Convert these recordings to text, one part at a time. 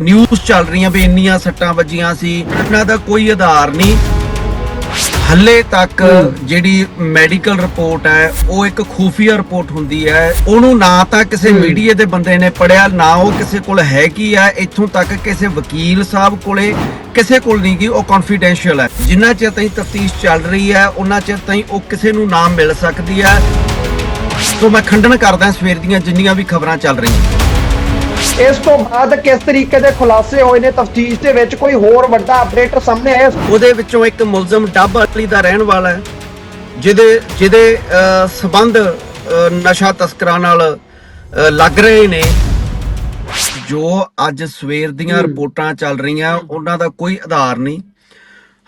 News ਚੱਲ ਰਹੀਆਂ ਵੀ ਇੰਨੀਆਂ ਸੱਟਾਂ ਵੱਜੀਆਂ ਸੀ ਉਹਨਾਂ ਦਾ ਕੋਈ ਆਧਾਰ ਨਹੀਂ। ਹੱਲੇ ਤੱਕ ਜਿਹੜੀ ਮੈਡੀਕਲ ਰਿਪੋਰਟ ਹੈ ਉਹ ਇੱਕ ਖੂਫੀਆ ਰਿਪੋਰਟ ਹੁੰਦੀ ਹੈ। ਉਹਨੂੰ ਨਾ ਤਾਂ ਕਿਸੇ ਮੀਡੀਆ ਦੇ ਬੰਦੇ ਨੇ ਪੜਿਆ ਨਾ ਉਹ ਕਿਸੇ ਕੋਲ ਹੈ ਕੀ ਹੈ ਇੱਥੋਂ ਤੱਕ ਕਿਸੇ ਵਕੀਲ ਸਾਹਿਬ ਕੋਲੇ ਕਿਸੇ ਕੋਲ ਨਹੀਂ ਗਈ ਉਹ ਕੌਨਫੀਡੈਂਸ਼ੀਅਲ ਹੈ। ਜਿੰਨਾ ਚਿਰ ਤਾਈਂ ਤਫਤੀਸ਼ ਚੱਲ ਰਹੀ ਹੈ ਉਹਨਾਂ ਚਿਰ ਤਾਈਂ ਉਹ ਕਿਸੇ ਨੂੰ ਨਾਮ ਮਿਲ ਸਕਦੀ ਹੈ। ਸੋ ਮੈਂ ਖੰਡਨ ਕਰਦਾ ਸਵੇਰ ਦੀਆਂ ਜਿੰਨੀਆਂ ਵੀ ਖਬਰਾਂ ਚੱਲ ਰਹੀਆਂ। ਇਸ ਤੋਂ ਬਾਅਦ ਕਿਸ ਤਰੀਕੇ ਦੇ ਖੁਲਾਸੇ ਹੋਏ ਨੇ ਤਫਤੀਸ਼ ਦੇ ਵਿੱਚ ਕੋਈ ਹੋਰ ਵੱਡਾ ਅਪਡੇਟ ਸਾਹਮਣੇ ਆਇਆ? ਉਹਦੇ ਵਿੱਚੋਂ ਇੱਕ ਮੁਲਜ਼ਮ ਡੱਬ ਅਲੀ ਦਾ ਰਹਿਣ ਵਾਲਾ ਹੈ ਜਿਹਦੇ ਜਿਹਦੇ ਸਬੰਧ ਨਸ਼ਾ ਤਸਕਰਾਂ ਨਾਲ ਲੱਗ ਰਹੇ ਨੇ। ਜੋ ਅੱਜ ਸਵੇਰ ਦੀਆਂ ਰਿਪੋਰਟਾਂ ਚੱਲ ਰਹੀਆਂ ਉਹਨਾਂ ਦਾ ਕੋਈ ਆਧਾਰ ਨਹੀਂ।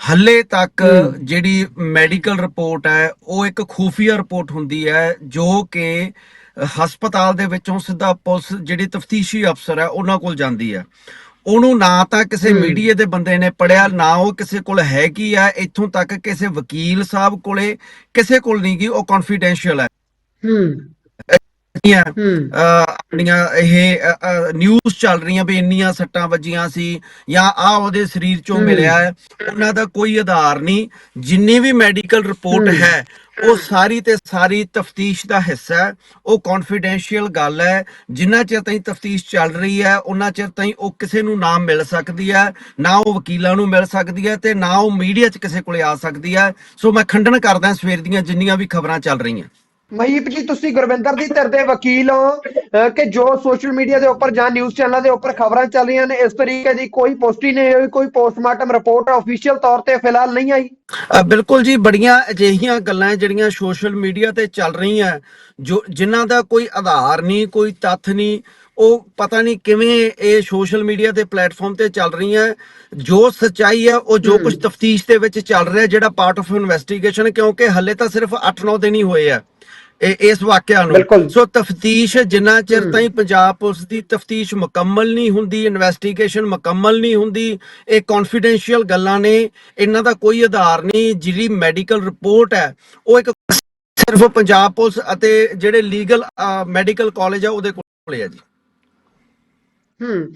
ਹੱਲੇ ਤੱਕ ਜਿਹੜੀ ਮੈਡੀਕਲ ਰਿਪੋਰਟ ਹੈ ਉਹ ਇੱਕ ਖੂਫੀਆ ਰਿਪੋਰਟ ਹੁੰਦੀ ਹੈ ਜੋ ਕਿ ਹਸਪਤਾਲ ਦੇ ਵਿੱਚੋਂ ਸਿੱਧਾ ਪੁਲਿਸ ਜਿਹੜੀ ਤਫਤੀਸ਼ੀ ਅਫਸਰ ਹੈ ਉਹਨਾਂ ਕੋਲ ਜਾਂਦੀ ਹੈ। ਉਹਨੂੰ ਨਾ ਤਾਂ ਕਿਸੇ ਮੀਡੀਆ ਦੇ ਬੰਦੇ ਨੇ ਪੜਿਆ ਨਾ ਉਹ ਕਿਸੇ ਕੋਲ ਹੈ ਕੀ ਹੈ ਇੱਥੋਂ ਤੱਕ ਕਿਸੇ ਵਕੀਲ ਸਾਹਿਬ ਕੋਲੇ ਕਿਸੇ ਕੋਲ ਨਹੀਂ ਗਈ ਉਹ ਕੌਨਫੀਡੈਂਸ਼ੀਅਲ ਹੈ। ਹੂੰ। ਜਿਹੜੀਆਂ, ਆਪਣੀਆਂ ਇਹ ਨਿਊਜ਼ ਚੱਲ ਰਹੀਆਂ ਵੀ ਇੰਨੀਆਂ ਸੱਟਾਂ ਵੱਜੀਆਂ ਸੀ ਜਾਂ ਆ ਉਹਦੇ ਸਰੀਰ ਚੋਂ ਮਿਲਿਆ ਹੈ ਉਹਨਾਂ ਦਾ ਕੋਈ ਆਧਾਰ ਨਹੀਂ। ਜਿੰਨੀ ਵੀ ਮੈਡੀਕਲ ਰਿਪੋਰਟ ਹੈ। ਉਹ ਸਾਰੀ ਤੇ ਸਾਰੀ ਤਫਤੀਸ਼ ਦਾ ਹਿੱਸਾ ਹੈ। ਉਹ ਕੌਨਫੀਡੈਂਸ਼ੀਅਲ ਗੱਲ ਹੈ। ਜਿੰਨਾ ਚਿਰ ਤਾਈਂ ਤਫਤੀਸ਼ ਚੱਲ ਰਹੀ ਹੈ ਉਹਨਾਂ ਚਿਰ ਤਾਈਂ ਉਹ ਕਿਸੇ ਨੂੰ ਨਾਮ ਮਿਲ ਸਕਦੀ ਹੈ ਨਾ ਉਹ ਵਕੀਲਾਂ ਨੂੰ ਮਿਲ ਸਕਦੀ ਹੈ ਤੇ ਨਾ ਉਹ ਮੀਡੀਆ 'ਚ ਕਿਸੇ ਕੋਲੇ ਆ ਸਕਦੀ ਹੈ। ਸੋ ਮੈਂ ਖੰਡਨ ਕਰਦਾ ਸਵੇਰ ਦੀਆਂ ਜਿੰਨੀਆਂ ਵੀ ਖਬਰਾਂ ਚੱਲ ਰਹੀਆਂ। ਮਹੀਪ ਜੀ ਤੁਸੀਂ ਗੁਰਵਿੰਦਰ ਦੀ ਧਿਰ ਦੇ ਵਕੀਲ ਹੋ? ਕਿ ਜੋ ਸੋਸ਼ਲ ਮੀਡੀਆ ਦੇ ਉੱਪਰ ਜਾਂ ਨਿਊਜ਼ ਚੈਨਲਾਂ ਦੇ ਉੱਪਰ ਖਬਰਾਂ ਚੱਲ ਰਹੀਆਂ ਨੇ, ਇਸ ਤਰੀਕੇ ਦੀ ਕੋਈ ਪੁਸ਼ਟੀ ਨਹੀਂ ਹੋਈ, ਕੋਈ ਪੋਸਟਮਾਰਟਮ ਰਿਪੋਰਟ ਅਫੀਸ਼ੀਅਲ ਤੌਰ ਤੇ ਫਿਲਹਾਲ ਨਹੀਂ ਆਈ? ਬਿਲਕੁਲ ਜੀ, ਬੜੀਆਂ ਅਜਿਹੀਆਂ ਗੱਲਾਂ ਜਿਹੜੀਆਂ ਸੋਸ਼ਲ ਮੀਡੀਆ ਤੇ ਚੱਲ ਰਹੀਆਂ, ਜੋ ਜਿਨ੍ਹਾਂ ਦਾ ਕੋਈ ਆਧਾਰ ਨਹੀਂ, ਕੋਈ ਤੱਥ ਨਹੀਂ ਉਹ ਪਤਾ ਨਹੀਂ ਕਿਵੇਂ ਇਹ ਸੋਸ਼ਲ ਮੀਡੀਆ ਤੇ ਪਲੇਟਫਾਰਮ ਤੇ ਚੱਲ ਰਹੀਆਂ ਜੋ ਸੱਚਾਈ ਹੈ ਉਹ ਜੋ ਕੁਝ ਤਫਤੀਸ਼ ਦੇ ਵਿੱਚ ਚੱਲ ਰਿਹਾ ਜਿਹੜਾ ਪਾਰਟ ਆਫ ਇਨਵੈਸਟੀਗੇਸ਼ਨ ਕਿਉਂਕਿ ਹੱਲੇ ਤਾਂ ਸਿਰਫ 8-9 ਦਿਨ ਹੀ ਹੋਏ ਆ ਇਹ ਇਸ ਵਾਕਿਆ। ਨੂੰ। ਸੋ ਤਫਤੀਸ਼ ਜਿੰਨਾ ਚਿਰ ਤਾਈਂ ਪੰਜਾਬ ਪੁਲਿਸ ਦੀ ਤਫਤੀਸ਼ ਮੁਕੰਮਲ ਨਹੀਂ ਹੁੰਦੀ ਇਨਵੈਸਟੀਗੇਸ਼ਨ ਮੁਕੰਮਲ ਨਹੀਂ ਹੁੰਦੀ ਇਹ ਕੌਨਫੀਡੈਂਸ਼ੀਅਲ ਗੱਲਾਂ ਨੇ ਇਹਨਾਂ ਦਾ ਕੋਈ ਆਧਾਰ ਨਹੀਂ ਜਿਹੜੀ ਮੈਡੀਕਲ ਰਿਪੋਰਟ ਹੈ ਉਹ ਇੱਕ ਸਿਰਫ ਪੰਜਾਬ ਪੁਲਿਸ ਅਤੇ ਜਿਹੜੇ ਲੀਗਲ ਮੈਡੀਕਲ ਕਾਲਜ ਆ ਉਹਦੇ ਕੋਲੇ ਆ ਜੀ। ਹੂੰ।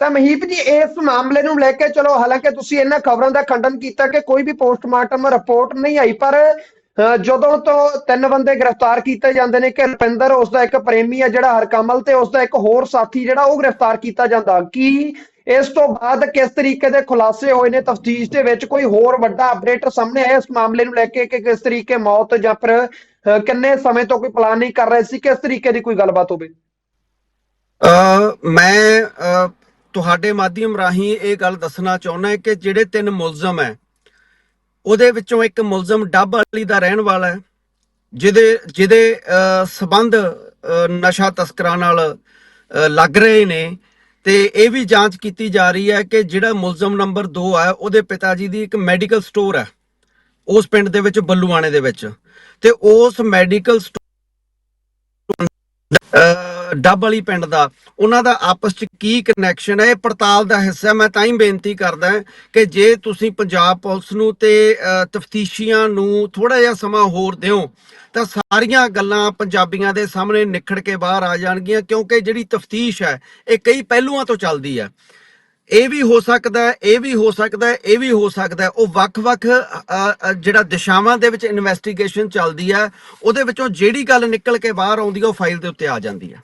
ਤਾਂ ਮਹੀਪ ਜੀ, ਇਸ ਮਾਮਲੇ ਨੂੰ ਲੈ ਕੇ ਚਲੋ, ਹਾਲਾਂਕਿ ਤੁਸੀਂ ਇਹਨਾਂ ਖਬਰਾਂ ਦਾ ਖੰਡਨ ਕੀਤਾ ਕਿ ਕੋਈ ਵੀ ਪੋਸਟਮਾਰਟਮ ਰਿਪੋਰਟ ਨਹੀਂ ਆਈ, ਪਰ ਜਦੋਂ ਤੋਂ ਤਿੰਨ ਬੰਦੇ ਗ੍ਰਿਫਤਾਰ ਕੀਤੇ ਜਾਂਦੇ ਨੇ ਕਿ ਰੁਪਿੰਦਰ ਉਸ ਦਾ ਇੱਕ ਪ੍ਰੇਮੀ ਹੈ ਜਿਹੜਾ ਹਰਕਮਲ ਤੇ ਉਸ ਦਾ ਇੱਕ ਹੋਰ ਸਾਥੀ ਜਿਹੜਾ ਉਹ ਗ੍ਰਿਫਤਾਰ ਕੀਤਾ ਜਾਂਦਾ। ਕੀ ਇਸ ਤੋਂ ਬਾਅਦ ਕਿਸ ਤਰੀਕੇ ਦੇ ਖੁਲਾਸੇ ਹੋਏ ਨੇ? ਤਫਤੀਸ਼ ਦੇ ਵਿੱਚ ਕੋਈ ਹੋਰ ਵੱਡਾ ਅਪਡੇਟ ਸਾਹਮਣੇ ਆਇਆ ਇਸ ਮਾਮਲੇ ਨੂੰ ਲੈ ਕੇ ਕਿ ਕਿਸ ਤਰੀਕੇ ਮੌਤ ਜਾਂ ਫਿਰ ਕਿੰਨੇ ਸਮੇਂ ਤੋਂ ਕੋਈ ਪਲਾਨਿੰਗ ਕਰ ਰਹੇ ਸੀ? ਕਿਸ ਤਰੀਕੇ ਦੀ ਕੋਈ ਗੱਲਬਾਤ ਹੋਵੇ? ਮੈਂ ਤੁਹਾਡੇ ਮਾਧਿਅਮ ਰਾਹੀਂ ਇਹ ਗੱਲ ਦੱਸਣਾ ਚਾਹੁੰਦਾ ਕਿ ਜਿਹੜੇ ਤਿੰਨ ਮੁਲਜ਼ਮ ਹੈ ਉਹਦੇ ਵਿੱਚੋਂ ਇੱਕ ਮੁਲਜ਼ਮ ਡੱਬ ਅਲੀ ਦਾ ਰਹਿਣ ਵਾਲਾ ਹੈ ਜਿਹਦੇ ਜਿਹਦੇ ਅ, ਸਬੰਧ ਨਸ਼ਾ ਤਸਕਰਾਂ ਨਾਲ ਲੱਗ ਰਹੇ ਨੇ। ਤੇ ਇਹ ਵੀ ਜਾਂਚ ਕੀਤੀ ਜਾ ਰਹੀ ਹੈ ਕਿ ਜਿਹੜਾ ਮੁਲਜ਼ਮ ਨੰਬਰ 2 ਹੈ ਉਹਦੇ ਪਿਤਾ ਜੀ ਦੀ ਇੱਕ ਮੈਡੀਕਲ ਸਟੋਰ ਹੈ ਉਸ ਪਿੰਡ ਦੇ ਵਿੱਚ ਬੱਲੂਆਣੇ ਦੇ ਵਿੱਚ। ਤੇ ਉਸ ਮੈਡੀਕਲ ਸਟੋਰ ਡੱਬ ਵਾਲੀ ਪਿੰਡ ਦਾ, ਉਹਨਾਂ ਦਾ ਆਪਸ ਚ ਕੀ ਕਨੈਕਸ਼ਨ ਹੈ? ਇਹ ਪੜਤਾਲ ਦਾ ਹਿੱਸਾ ਮੈਂ ਤਾਂ ਹੀ ਬੇਨਤੀ ਕਰਦਾ ਕਿ ਜੇ ਤੁਸੀਂ ਪੰਜਾਬ ਪੁਲਿਸ ਨੂੰ ਤੇ ਤਫਤੀਸ਼ੀਆਂ ਨੂੰ ਥੋੜਾ ਜਿਹਾ ਸਮਾਂ ਹੋਰ ਦਿਓ, ਤਾਂ ਸਾਰੀਆਂ ਗੱਲਾਂ ਪੰਜਾਬੀਆਂ ਦੇ ਸਾਹਮਣੇ ਨਿਖੜ ਕੇ ਬਾਹਰ ਆ ਜਾਣਗੀਆਂ, ਕਿਉਂਕਿ ਜਿਹੜੀ ਤਫਤੀਸ਼ ਹੈ, ਇਹ ਕਈ ਪਹਿਲੂਆਂ ਤੋਂ ਚੱਲਦੀ ਹੈ। ਇਹ ਵੀ ਹੋ ਸਕਦਾ ਇਹ ਵੀ ਹੋ ਸਕਦਾ ਇਹ ਵੀ ਹੋ ਸਕਦਾ ਉਹ ਵੱਖ-ਵੱਖ ਜਿਹੜਾ ਦਿਸ਼ਾਵਾਂ ਦੇ ਵਿੱਚ ਇਨਵੈਸਟੀਗੇਸ਼ਨ ਚੱਲਦੀ ਹੈ, ਉਹਦੇ ਵਿੱਚੋਂ ਜਿਹੜੀ ਗੱਲ ਨਿਕਲ ਕੇ ਬਾਹਰ ਆਉਂਦੀ ਹੈ, ਉਹ ਫਾਈਲ ਦੇ ਉੱਤੇ ਆ ਜਾਂਦੀ ਹੈ।